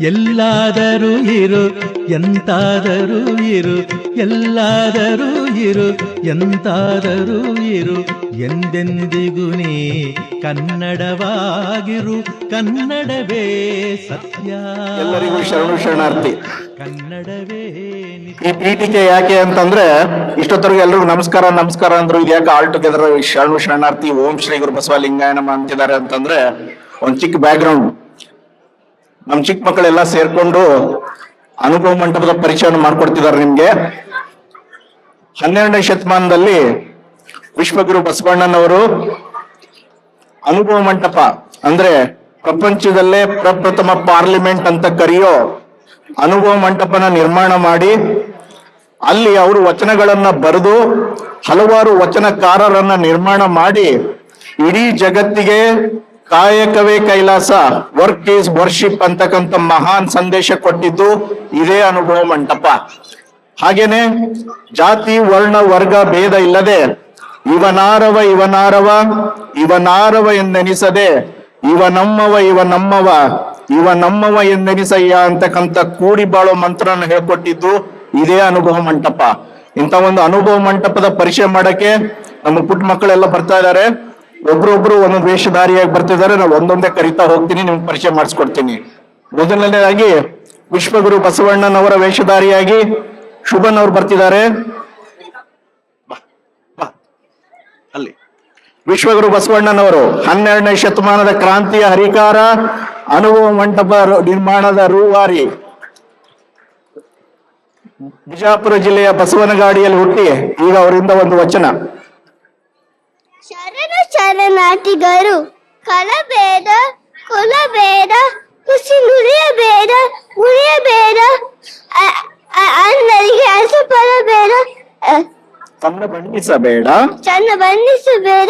ಎಲ್ಲಾದರೂ ಇರು ಎಂತಾದರೂ ಇರು ಎಲ್ಲಾದರೂ ಇರು ಎಂತಾದರೂ ಇರು ಎಂದೆಂದಿಗೂ ನೀ ಕನ್ನಡವಾಗಿರು ಕನ್ನಡವೇ ಸತ್ಯ. ಎಲ್ಲರಿಗೂ ಶರಣು ಶರಣಾರ್ಥಿ. ಕನ್ನಡವೇ. ಈ ಪೀಠಿಕೆ ಯಾಕೆ ಅಂತಂದ್ರೆ ಇಷ್ಟೊತ್ತರೆಗೂ ಎಲ್ಲರಿಗೂ ನಮಸ್ಕಾರ ನಮಸ್ಕಾರ ಅಂದ್ರು ಇದ್ಯಾಕೆ ಆಲ್ ಟುಗೆದರ್ ಶರಣು ಶರಣಾರ್ಥಿ ಓಂ ಶ್ರೀ ಗುರು ಬಸವಲಿಂಗಾಯನಮ ಅಂತಿದ್ದಾರೆ ಅಂತಂದ್ರೆ ಒಂದ್ ಚಿಕ್ಕ ಬ್ಯಾಕ್ ಗ್ರೌಂಡ್ ನಮ್ ಚಿಕ್ಕ ಮಕ್ಕಳೆಲ್ಲ ಸೇರ್ಕೊಂಡು ಅನುಭವ ಮಂಟಪದ ಪರಿಚಯವನ್ನು ಮಾಡ್ಕೊಡ್ತಿದ್ದಾರೆ ನಿಮ್ಗೆ. ಹನ್ನೆರಡನೇ ಶತಮಾನದಲ್ಲಿ ವಿಶ್ವಗುರು ಬಸವಣ್ಣನವರು ಅನುಭವ ಮಂಟಪ, ಅಂದ್ರೆ ಪ್ರಪಂಚದಲ್ಲೇ ಪ್ರಪ್ರಥಮ ಪಾರ್ಲಿಮೆಂಟ್ ಅಂತ ಕರೆಯೋ ಅನುಭವ ಮಂಟಪನ ನಿರ್ಮಾಣ ಮಾಡಿ, ಅಲ್ಲಿ ಅವರು ವಚನಗಳನ್ನ ಬರೆದು ಹಲವಾರು ವಚನಕಾರರನ್ನ ನಿರ್ಮಾಣ ಮಾಡಿ ಇಡೀ ಜಗತ್ತಿಗೆ ಕಾಯಕವೇ ಕೈಲಾಸ ವರ್ಕ್ ಈಸ್ ವರ್ಷಿಪ್ ಅಂತಕ್ಕಂಥ ಮಹಾನ್ ಸಂದೇಶ ಕೊಟ್ಟಿದ್ದು ಇದೇ ಅನುಭವ ಮಂಟಪ. ಹಾಗೇನೆ, ಜಾತಿ, ವರ್ಣ, ವರ್ಗ, ಭೇದ ಇಲ್ಲದೆ, ಇವನಾರವ ಇವನಾರವ ಇವನಾರವ ಎಂದೆನಿಸದೆ ಇವ ನಮ್ಮವ ಇವ ನಮ್ಮವ ಇವ ನಮ್ಮವ ಎಂದೆನಿಸಯ್ಯ ಅಂತಕ್ಕಂಥ ಕೂಡಿ ಬಾಳೋ ಮಂತ್ರನ ಹೇಳ್ಕೊಟ್ಟಿದ್ದು ಇದೇ ಅನುಭವ ಮಂಟಪ. ಇಂಥ ಒಂದು ಅನುಭವ ಮಂಟಪದ ಪರಿಚಯ ಮಾಡಕ್ಕೆ ನಮ್ಮ ಪುಟ್ಟ ಮಕ್ಕಳೆಲ್ಲ ಬರ್ತಾ ಇದ್ದಾರೆ. ಒಬ್ರೊಬ್ರು ಒಂದೊಂದು ವೇಷಧಾರಿಯಾಗಿ ಬರ್ತಿದ್ದಾರೆ, ನಾವು ಒಂದೊಂದೇ ಕರಿತಾ ಹೋಗ್ತೀನಿ, ನಿಮ್ಗೆ ಪರಿಚಯ ಮಾಡಿಸ್ಕೊಡ್ತೀನಿ. ಮೊದಲನೇದಾಗಿ ವಿಶ್ವಗುರು ಬಸವಣ್ಣನವರ ವೇಷಧಾರಿಯಾಗಿ ಶುಭನ್ ಅವ್ರು ಬರ್ತಿದ್ದಾರೆ. ಅಲ್ಲಿ. ವಿಶ್ವಗುರು ಬಸವಣ್ಣನವರು ಹನ್ನೆರಡನೇ ಶತಮಾನದ ಕ್ರಾಂತಿಯ ಹರಿಕಾರ ಅನುಭವ ಮಂಟಪ ನಿರ್ಮಾಣದ ರೂವಾರಿ. ಬಿಜಾಪುರ ಜಿಲ್ಲೆಯ ಬಸವನಗಾಡಿಯಲ್ಲಿ ಹುಟ್ಟಿ, ಈಗ ಅವರಿಂದ ಒಂದು ವಚನ. ಶರಣ ಶರಣಾರ್ಥಿಗರು ಕಲಬೇಡ ಕುಲಬೇಡ ಕುಸಿ ನುಡಿಯಬೇಡ ಉಳಿಯಬೇಡ ಬೇಡ ಅನ್ನರಿಗೆ ಅಸಪಡಬೇಡ ಅ, ತನ್ನ ಬಣ್ಣಿಸಬೇಡ. ಚನ್ನ ಬಣ್ಣಿಸಬೇಡ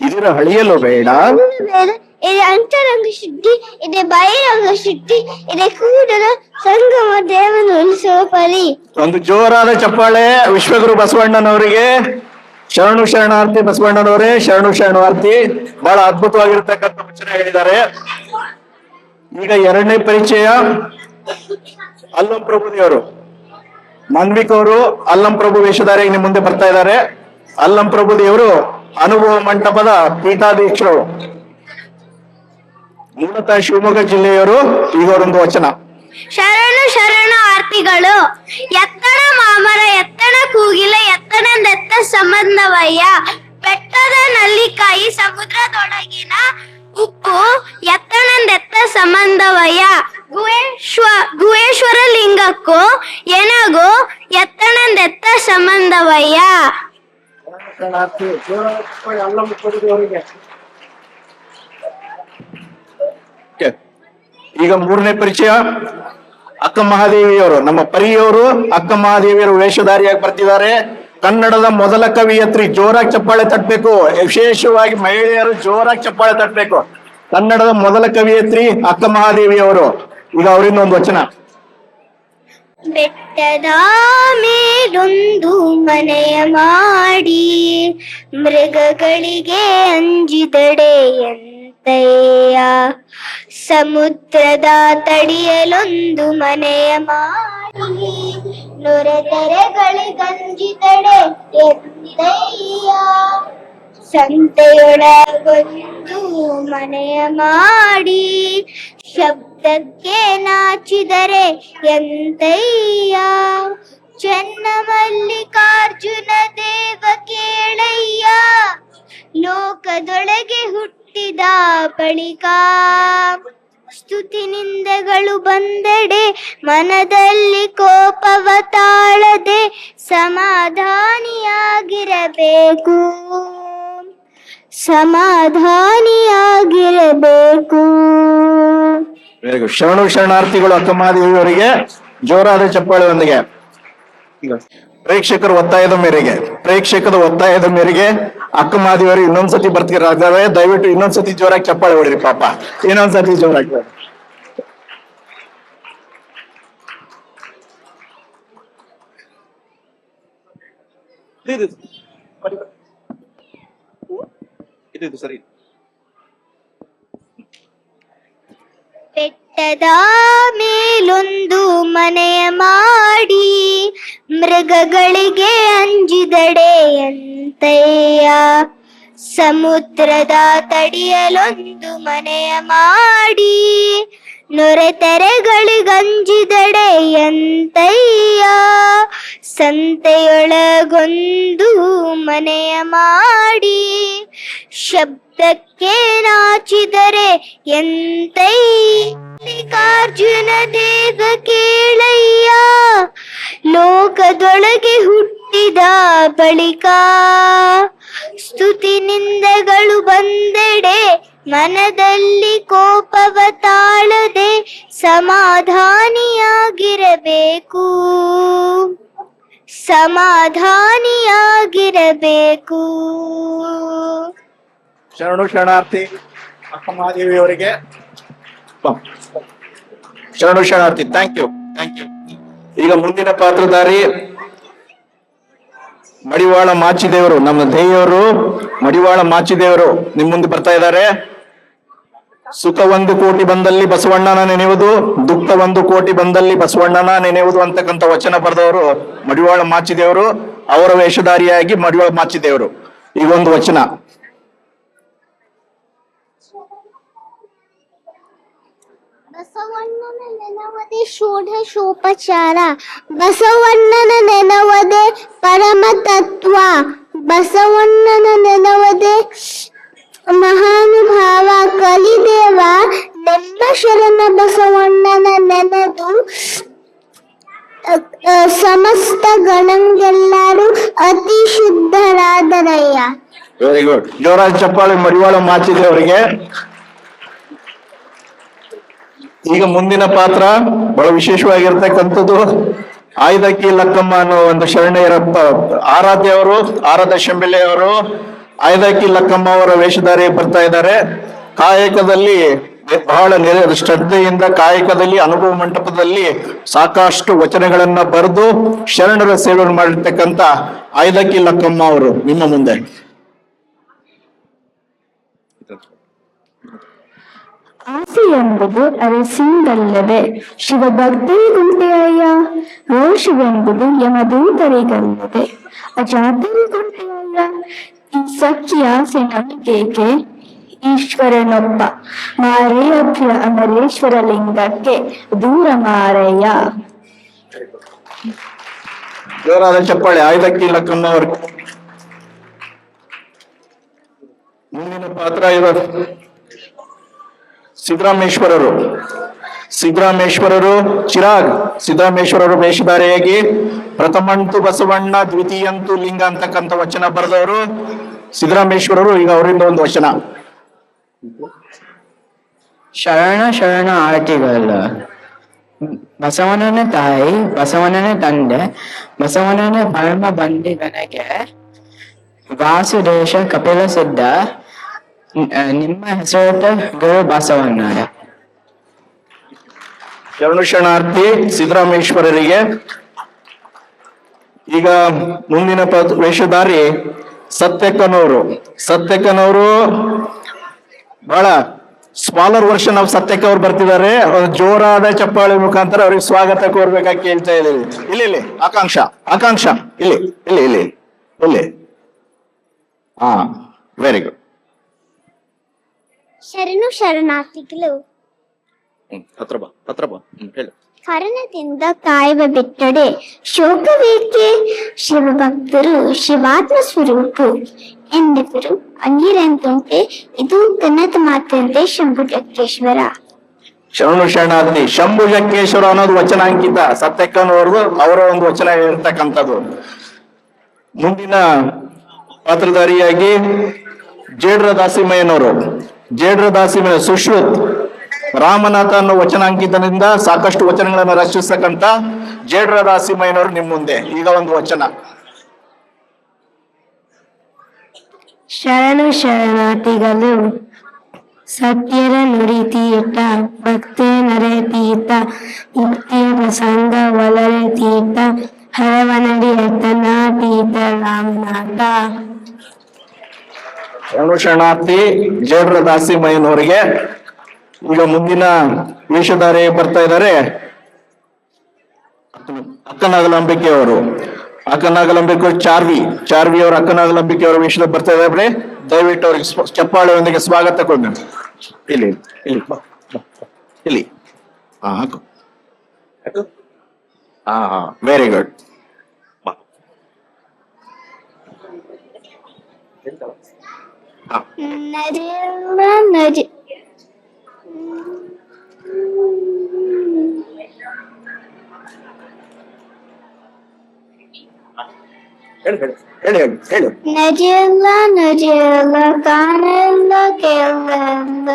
ಇದರ ಹಳಿಯಲು ಬೇಡ. ಬೇಡ ಇದೆ ಅಂತರಂಗ ಶುದ್ಧಿ ಇದೆ ಬಹಿರಂಗ ಶುದ್ಧಿ ಇದೆ ಕೂಡಲ ಸಂಗಮ ದೇವನ ಉಳಿಸುವ ಪರಿ ಒಂದು ಜೋರಾದ ಚಪ್ಪಾಳೆ ವಿಶ್ವಗುರು ಬಸವಣ್ಣನವರಿಗೆ. ಶರಣು ಶರಣಾರ್ಥಿ ಬಸವಣ್ಣನವರೇ, ಶರಣು ಶರಣಾರ್ಥಿ, ಬಹಳ ಅದ್ಭುತವಾಗಿರ್ತಕ್ಕಂಥ ವಚನ ಹೇಳಿದ್ದಾರೆ. ಈಗ ಎರಡನೇ ಪರಿಚಯ, ಅಲ್ಲಂ ಪ್ರಭು ದೇವರು. ಮಾನ್ವಿಕ್ ಅವರು ಅಲ್ಲಂ ಪ್ರಭು ವೇಷಧಾರಿ ನಿಮ್ಮ ಮುಂದೆ ಬರ್ತಾ ಇದ್ದಾರೆ. ಅಲ್ಲಂ ಪ್ರಭು ದೇವರು ಅನುಭವ ಮಂಟಪದ ಪೀಠಾಧೀಶರು ಮೂಲತಃ ಶಿವಮೊಗ್ಗ ಜಿಲ್ಲೆಯವರು ಈಗ ಅವರೊಂದು ವಚನ. ಶರಣು ಶರಣು ಆರ್ತಿಗಳು ಎತ್ತಣ ಮಾಮರ, ಎತ್ತಣ ಕೂಗಿಲ ಎತ್ತಣದೆತ್ತ ಸಂಬಂಧವಯ್ಯ. ಬೆಟ್ಟದ ನಲ್ಲಿಕಾಯಿ ಸಮುದ್ರದೊಳಗಿನ ಉಕ್ಕು ಎತ್ತನಂದೆತ್ತ ಸಂಬಂಧವಯ್ಯ. ಗುಹೇಶ್ವ ಗುಹೇಶ್ವರ ಲಿಂಗಕ್ಕೂ ಎನಗೂ ಎತ್ತನಂದೆತ್ತ ಸಂಬಂಧವಯ್ಯ. ಈಗ ಮೂರನೇ ಪರಿಚಯ. ಅಕ್ಕ ಮಹಾದೇವಿಯವರು, ನಮ್ಮ ಪರಿಯವರು ಅಕ್ಕ ಮಹಾದೇವಿಯರು ವೇಷಧಾರಿಯಾಗಿ ಬರ್ತಿದ್ದಾರೆ. ಕನ್ನಡದ ಮೊದಲ ಕವಿಯತ್ರಿ ಜೋರಾಗಿ ಚಪ್ಪಾಳೆ ತಟ್ಟಬೇಕು ವಿಶೇಷವಾಗಿ ಮಹಿಳೆಯರು ಜೋರಾಗಿ ಚಪ್ಪಾಳೆ ತಟ್ಟಬೇಕು ಕನ್ನಡದ ಮೊದಲ ಕವಿಯತ್ರಿ ಅಕ್ಕ ಮಹಾದೇವಿಯವರು ಈಗ ಅವರಿಂದ ಒಂದು ವಚನ. ಬೆಟ್ಟದ ಮೇಲೊಂದು ಮನೆಯ ಮಾಡಿ ಮೃಗಗಳಿಗೆ ಅಂಜಿದಡೆಯಂತೆಯ ಸಮುದ್ರದ ತಡಿಯಲೊಂದು ಮನೆಯ ಮಾಡಿ ನೊರೆತೆರೆಗಳಿಗಂಜಿದಡೆ ಎಂತೆಯ ಸಂತೆಯೊಳಗೊಂದು ಮನೆಯ ಮಾಡಿ ಶಬ್ದಕ್ಕೆ ನಾಚಿದರೆ ಎಂತಯ್ಯ? ಚೆನ್ನ ಮಲ್ಲಿಕಾರ್ಜುನ ದೇವ ಕೇಳಯ್ಯ? ಲೋಕದೊಳಗೆ ಹುಟ್ಟಿದ ಬಳಿಕ ಸ್ತುತಿ ನಿಂದೆಗಳು ಬಂದೆಡೆ ಮನದಲ್ಲಿ ಕೋಪವ ತಾಳದೆ ಸಮಾಧಾನಿಯಾಗಿರಬೇಕು. ಸಮಾಧಾನಿಯಾಗಿರಬೇಕು ಶರಣು ಶರಣಾರ್ಥಿಗಳು ಅಕ್ಕಮಾದೇವಿಯವರಿಗೆ ಜೋರಾದ ಚಪ್ಪಾಳೆಯೊಂದಿಗೆ ಈಗ ಪ್ರೇಕ್ಷಕರ ಒತ್ತಾಯದ ಮೇರೆಗೆ ಪ್ರೇಕ್ಷಕರ ಒತ್ತಾಯದ ಮೇರೆಗೆ ಅಕ್ಕ ಮಾದಿಯವರು ಇನ್ನೊಂದ್ಸತಿ ಬರ್ತಿರಾದ್ರೆ ದಯವಿಟ್ಟು ಇನ್ನೊಂದ್ಸತಿ ಜೋರಾಗಿ ಚಪ್ಪಾಳೆ ಹೊಡಿರಿ ಪಾಪ. ಇನ್ನೊಂದ್ಸತಿ ಜೋರಾಗಿ ಇದು ಸರಿ. ಬೆಟ್ಟದ ಮೇಲೊಂದು ಮನೆಯ ಮಾಡಿ ಮೃಗಗಳಿಗೆ ಅಂಜಿದಡೆ ಅಂತಯ್ಯ ಸಮುದ್ರದ ತಡಿಯಲೊಂದು ಮನೆಯ ಮಾಡಿ ನೊರೆತೆರೆಗಳಿಗಂಜಿದಡೆಯಂತಯ್ಯ ಸಂತೆಯೊಳಗೊಂದು ಮನೆಯ ಮಾಡಿ. ಶಬ್ದಕ್ಕೆ ನಾಚಿದರೆ ಎಂತೈ? ಮಲ್ಲಿಕಾರ್ಜುನ ದೇವ ಕೇಳಯ್ಯ, ಲೋಕದೊಳಗೆ ಹುಟ್ಟಿದ ಬಳಿಕ ಸ್ತುತಿ ನಿಂದಗಳು ಬಂದೆಡೆ, ಮನದಲ್ಲಿ ಕೋಪವ ತಾಳದೆ ಸಮಾಧಾನಿಯಾಗಿರಬೇಕು. ಸಮಾಧಾನಿಯಾಗಿರಬೇಕು. ಶರಣು ಶರಣಾರ್ಥಿ ಅಕ್ಕಮಹಾದೇವಿ ಅವರಿಗೆ ಶರಣು ಶರಣಾರ್ಥಿ ಥ್ಯಾಂಕ್ ಯು ಥ್ಯಾಂಕ್ ಯು ಈಗ ಮುಂದಿನ ಪಾತ್ರಧಾರಿ ಮಡಿವಾಳ ಮಾಚಿದೇವರು, ನಮ್ಮ ದೇವರು ಮಡಿವಾಳ ಮಾಚಿದೇವರು, ನಿಮ್ ಮುಂದೆ ಬರ್ತಾ ಇದ್ದಾರೆ. ಸುಖ ಒಂದು ಕೋಟಿ ಬಂದಲ್ಲಿ ಬಸವಣ್ಣನ ನೆನೆಯುವುದು, ದುಃಖ ಒಂದು ಕೋಟಿ ಬಂದಲ್ಲಿ ಬಸವಣ್ಣನ ನೆನೆಯುವುದು ಅಂತಕ್ಕಂಥ ವಚನ ಬರೆದವರು ಮಡಿವಾಳ ಮಾಚಿದೇವರು. ಅವರ ವೇಷಧಾರಿಯಾಗಿ ಮಡಿವಾಳ ಮಾಚಿದೇವರು. ಈಗ ಒಂದು ವಚನ. ಬಸವಣ್ಣನ ನೆನವದೆ ಷೋಡಶೋಪಚಾರ ಬಸವಣ್ಣನ ನೆನವದೆ ಪರಮ ತತ್ವ ಬಸವಣ್ಣನ ನೆನವದೆ ಮಹಾನುಭಾವ, ಕಲಿದೇವ, ನಮ್ಮ ಶರಣ ಬಸವಣ್ಣನ ನೆನೆದು. ಸಮಸ್ತ ಗಣಂಗೆಲ್ಲರೂ ಅತಿ ಶುದ್ಧರಾದರಯ್ಯ. ವೆರಿ ಗುಡ್ ಜೋರಾಜ್ ಚಪ್ಪಾಳೆ ಮಡಿವಾಳ ಮಾಚಿದೆ ಅವರಿಗೆ. ಈಗ ಮುಂದಿನ ಪಾತ್ರ ಬಹಳ ವಿಶೇಷವಾಗಿರ್ತಕ್ಕಂಥದ್ದು ಆಯ್ದಕ್ಕಿ ಲಕ್ಕಮ್ಮ ಅನ್ನೋ ಒಂದು ಶರಣೆಯರ ಪ- ಆರಾಧ್ಯ ಶಂಬಿಲೆ ಅವರು ಆಯ್ದಕ್ಕಿ ಲಕ್ಕಮ್ಮ ಅವರ ವೇಷಧಾರಿ ಬರ್ತಾ ಇದ್ದಾರೆ. ಕಾಯಕದಲ್ಲಿ ಬಹಳ ಶ್ರದ್ಧೆಯಿಂದ ಕಾಯಕದಲ್ಲಿ ಅನುಭವ ಮಂಟಪದಲ್ಲಿ ಸಾಕಷ್ಟು ವಚನಗಳನ್ನ ಬರೆದು ಶರಣರ ಸೇವೆ ಮಾಡಿರ್ತಕ್ಕಂಥ ಆಯ್ದಕ್ಕಿ ಲಕ್ಕಮ್ಮ ಅವರು ನಿಮ್ಮ ಮುಂದೆ. ಆಸೆ ಎಂಬುದು ಅರಸಿಂದಲ್ಲದೆ ಶಿವಭಕ್ತರಿಗುಂಟೆಯಯ್ಯ ರೋಷವೆಂಬುದು ಯಮದೂತರಿಗಲ್ಲದೆ ಅಜಾತರಿಗುಂಟೆಯಯ್ಯ ಈ ಸಖ್ಯ ಆಸೆ ನಮಗೇಕೆ ಈಶ್ವರನೊಬ್ಬ. ಮಾರೇಯಭ್ಯ ಅಮರೇಶ್ವರ ಲಿಂಗಕ್ಕೆ ದೂರ ಮಾರಯ್ಯ. ಜೋರಾದ ಚಪ್ಪಾಳೆ ಆಯ್ದಕ್ಕಿ ಲಕ್ಕಮ್ಮ ಅವರು ಮುಂದಿನ ಪಾತ್ರ ಇವರು. ಸಿದ್ದರಾಮೇಶ್ವರರು. ಸಿದ್ದರಾಮೇಶ್ವರರು ಚಿರಾಗ್. ಸಿದ್ದರಾಮೇಶ್ವರರು ವೇಷಧಾರಿಯಾಗಿ ಪ್ರಥಮಂತು ಬಸವಣ್ಣ, ದ್ವಿತೀಯಂತು ಲಿಂಗ ಅಂತಕ್ಕಂಥ ವಚನ ಬರೆದವರು. ಸಿದ್ದರಾಮೇಶ್ವರರು ಈಗ ಅವರಿಂದ ಒಂದು ವಚನ. ಶರಣ ಶರಣ ಆರತಿಗಳು ಬಸವಣ್ಣನ ತಾಯಿ, ಬಸವಣ್ಣನ ತಂದೆ, ಬಸವಣ್ಣನ ಪರಮ ಬಂದಿಗನಿಗೆ ವಾಸುದೇಶ ಕಪಿಲ ಸಿದ್ಧ. ನಿಮ್ಮ ಹೆಸರು ಗೌರವ ಬಾಸವಣ್ಣ ಶರಣು ಶರಣಾರ್ಥಿ ಸಿದ್ದರಾಮೇಶ್ವರರಿಗೆ. ಈಗ ಮುಂದಿನ ಪದ, ವೇಷಧಾರಿ ಸತ್ಯಕ್ಕನವರು ಸತ್ಯಕ್ಕನವರು ಬಹಳ ಸ್ಮಾಲರ್ ವರ್ಷನ್ ಆಫ್ ಸತ್ಯಕ್ಕ ಅವ್ರು ಬರ್ತಿದ್ದಾರೆ. ಜೋರಾದ ಚಪ್ಪಾಳೆ ಮುಖಾಂತರ ಅವ್ರಿಗೆ ಸ್ವಾಗತ ಕೋರ್ಬೇಕಾಗಿ ಕೇಳ್ತಾ ಇದ್ದೀವಿ. ಇಲ್ಲಿ ಇಲ್ಲಿ, ಆಕಾಂಕ್ಷ ಆಕಾಂಕ್ಷ, ಇಲ್ಲಿ ಇಲ್ಲಿ ಇಲ್ಲಿ ಇಲ್ಲಿ. ಹಾ ವೆರಿ ಗುಡ್ ಶರಣು ಶರಣಾರ್ಥಿಗಳು. ಹತ್ರ ಬಾ ಹತ್ರ ಬಾ. ಹೇಳು. ಕರ್ಣದಿಂದ ಕಾಯುವ ಬಿಟ್ಟಡೆ ಶೋಕವೇಕೆ? ಶಿವಭಕ್ತರು ಶಿವಾತ್ಮ ಸ್ವರೂಪ ಎಂದಿದ್ದರು ಅಂಗಿರಂತಂತೆ ಇದು ಕನ್ನಡ ಮಾತಂತೆ ಶಂಭುಟಕ್ಕೇಶ್ವರ ಶರಣು ಶರಣಾರ್ಥಿ ಶಂಭು ಜಕ್ಕೇಶ್ವರ ಅನ್ನೋದು ವಚನ ಅಂಕಿತ. ಸತ್ಯಕ್ಕನವ್ರದ್ದು ಅವರ ಒಂದು ವಚನ ಇರ್ತಕ್ಕಂಥದ್ದು. ಮುಂದಿನ ಪಾತ್ರಧಾರಿಯಾಗಿ ಜೇಡ್ರ ದಾಸಿಮಯ್ಯನವರು ಜೇಡ್ರ ದಾಸಿಮಯ್ಯ ಸುಶ್ರುತ್ ರಾಮನಾಥ ಅನ್ನೋ ವಚನಾಂಕಿತನಿಂದ ಸಾಕಷ್ಟು ವಚನಗಳನ್ನು ರಚಿಸ್ತಕ್ಕಂಥ ಜೇಡ್ರ ಮೈನವರು ನಿಮ್ಮ ಮುಂದೆ. ಈಗ ಒಂದು ವಚನ. ಶರಣು ಶರಣಾರ್ಥಿಗಳು, ಸತ್ಯರ ನುಡಿ ತೀರ್ಥ, ಭಕ್ತಿ ನರೆ ತೀತ ಮುಕ್ತಿಯ ಪ್ರಸಂಗ ಒಲರೆ ತೀತ ಹರವನಡಿ ಎತ್ತನ ತೀತ ರಾಮನಾಥ. ಶರಣು ಶರಣಾರ್ಥಿ, ಜೇಡ್ರ ದಾಸಿಮಯ್ಯನವರಿಗೆ ಈಗ ಮುಂದಿನ ವೇಷಧಾರೆ ಬರ್ತಾ ಇದ್ದಾರೆ. ಅಕ್ಕನಾಗಲಾಂಬಿಕೆ ಅವರು. ಅಕ್ಕನಾಗಲಾಂಬಿಕೆ ಚಾರ್ವಿ ಚಾರ್ವಿ ಅವರು ಅಕ್ಕನಾಗಲಾಂಬಿಕೆ ಅವರ ವೇಷದ ಬರ್ತಾ ಇದ್ದಾರೆ ದಯವಿಟ್ಟು ಅವರಿಗೆ ಚಪ್ಪಾಳೆಯೊಂದಿಗೆ ಸ್ವಾಗತ ಕೊಡಿ ಇಲ್ಲಿ ಇಲ್ಲಿ. ಇಲ್ಲಿ. ಹಾ ಹಾಕು. ಹಾ ಹಾ ವೆರಿ ಗುಡ್ ಬಾ ಹಾ ನಡೆಯಲ್ಲ ನಡಿ ಹೇಳು ಹೇಳು ಹೇಳು ಹೇಳು ಹೇಳು ನಡೆಯಲ್ಲ ನಡೆಯಲ್ಲ ಕಾಣಲ್ಲ ಕೇಳಲ್ಲ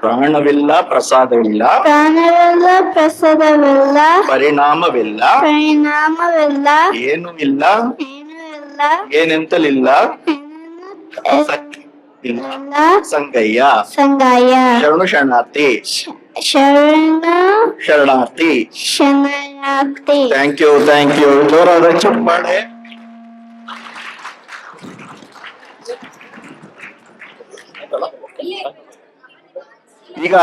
ಪ್ರಾಣವಿಲ್ಲ ಪ್ರಸಾದವಿಲ್ಲ ಪ್ರಾಣವಿಲ್ಲ ಪ್ರಸಾದವಿಲ್ಲ ಪರಿಣಾಮವಿಲ್ಲ ಪರಿಣಾಮವಿಲ್ಲ ಏನು ಇಲ್ಲ ಏನೂ ಇಲ್ಲ ಏನೆಂತಲಿಲ್ಲ ಇಲ್ಲ ಇಲ್ಲ ಸಂಗಯ್ಯ ಸಂಗಾಯ ಶರಣು ಶರಣಾರ್ಥಿ ಶರಣ ಶರಣಾರ್ಥಿ ಶರಣಾರ್ಥಿ ಥ್ಯಾಂಕ್ ಯು ಥ್ಯಾಂಕ್ ಯು ಜೋರಾದ ಚಪ್ಪಾಳೆ ಈಗ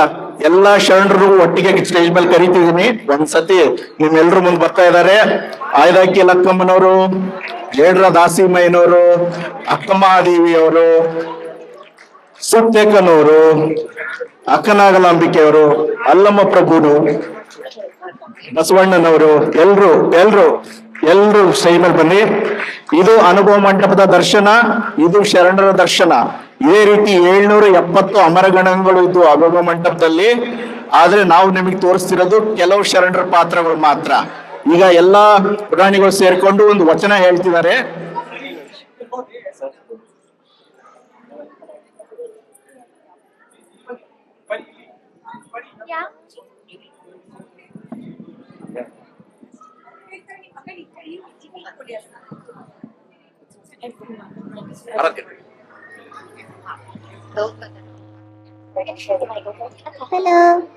ಎಲ್ಲಾ ಶರಣರು ಒಟ್ಟಿಗೆ ಸ್ಟೇಜ್ ಮೇಲೆ ಕರಿತಿದ್ದೀನಿ. ಒಂದ್ಸತಿ ನಿಮ್ಮೆಲ್ಲರೂ ಮುಂದೆ ಬರ್ತಾ ಇದ್ದಾರೆ. ಆಯ್ದಾಕಿ ಲಕ್ಕಮ್ಮನವರು. ಜೇಡ್ರ ದಾಸಿಮಯ್ಯನವರು ಅಕ್ಕಮಹಾದೇವಿಯವರು ಸುತ್ತೇಕನವರು, ಅಕ್ಕನಾಗಲಾಂಬಿಕೆಯವರು, ಅಲ್ಲಮ್ಮ ಪ್ರಭುನು, ಬಸವಣ್ಣನವರು, ಎಲ್ರು ಎಲ್ರು ಎಲ್ರು ಮೇಲೆ ಬನ್ನಿ. ಇದು ಅನುಭವ ಮಂಟಪದ ದರ್ಶನ, ಇದು ಶರಣರ ದರ್ಶನ. ಇದೇ ರೀತಿ ಏಳ್ನೂರ ಎಪ್ಪತ್ತು ಅಮರಗಣಗಳು ಇದ್ದು ಅನುಭವ ಮಂಟಪದಲ್ಲಿ. ಆದ್ರೆ ನಾವು ನಿಮಗೆ ತೋರಿಸ್ತಿರೋದು ಕೆಲವು ಶರಣರ ಪಾತ್ರಗಳು ಮಾತ್ರ. ಈಗ ಎಲ್ಲಾ ಪುರಾಣಿಗಳು ಸೇರ್ಕೊಂಡು ಒಂದು ವಚನ ಹೇಳ್ತಿದ್ದಾರೆ Hello.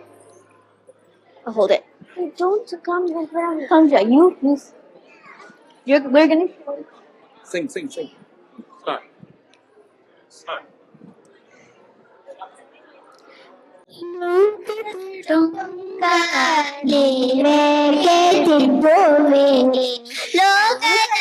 Hold it. Don't come around. Come here. You, you. You're, we're gonna. Sing, sing, sing. ನೀವೇಗೆ ತಿದ್ದುವೆ ಲೋಕದ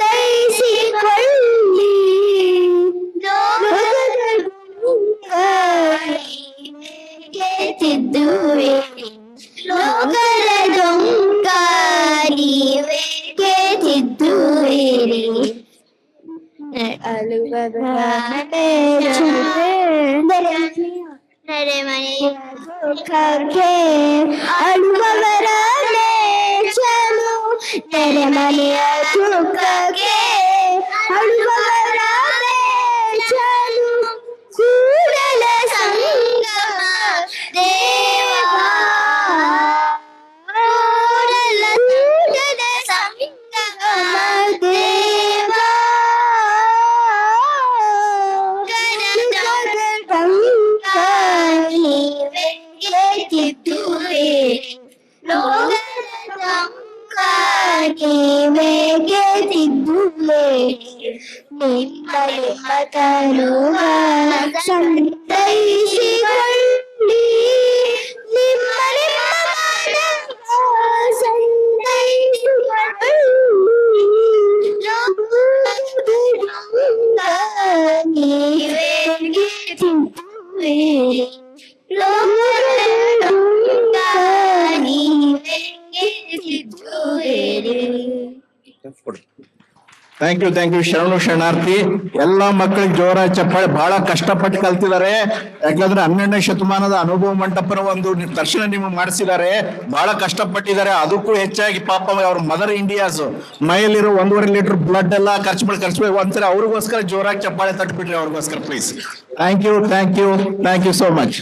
ತಿದ್ದುವೆ ನಿಮ್ಮ قبلك من ملحة روحك سمتيشي قلبي لما لما بعدك سمتيشي قلبي Gracias por thank you thank you ಶರಣು ಶರಣಾರ್ಥಿ. ಎಲ್ಲಾ ಮಕ್ಕಳಿಗೆ ಜೋರ ಚಪ್ಪಾಳೆ. ಬಹಳ ಕಷ್ಟಪಟ್ಟು ಕಲ್ತಿದ್ದಾರೆ. ಯಾಕಂದ್ರೆ ಹನ್ನೆರಡನೇ ಶತಮಾನದ ಅನುಭವ ಮಂಟಪನ ಒಂದು ದರ್ಶನ ನಿಮಗೆ ಮಾಡಿಸಿದ್ದಾರೆ. ಬಹಳ ಕಷ್ಟಪಟ್ಟಿದ್ದಾರೆ. ಅದಕ್ಕೂ ಹೆಚ್ಚಾಗಿ ಪಾಪ ಅವ್ರ ಮದರ್ ಇಂಡಿಯಾಸ್ ಮೈಯಲ್ಲಿರೋ ಒಂದೂವರೆ ಲೀಟರ್ ಬ್ಲಡ್ ಎಲ್ಲ ಖರ್ಚು ಮಾಡಿ ಖರ್ಚು ಮಾಡಿ. ಒಂದ್ಸರಿ ಅವ್ರಿಗೋಸ್ಕರ ಜೋರಾಗಿ ಚಪ್ಪಾಳೆ ತಟ್ಬಿಟ್ರಿ ಅವ್ರಿಗೋಸ್ಕರ please thank you thank you thank you so much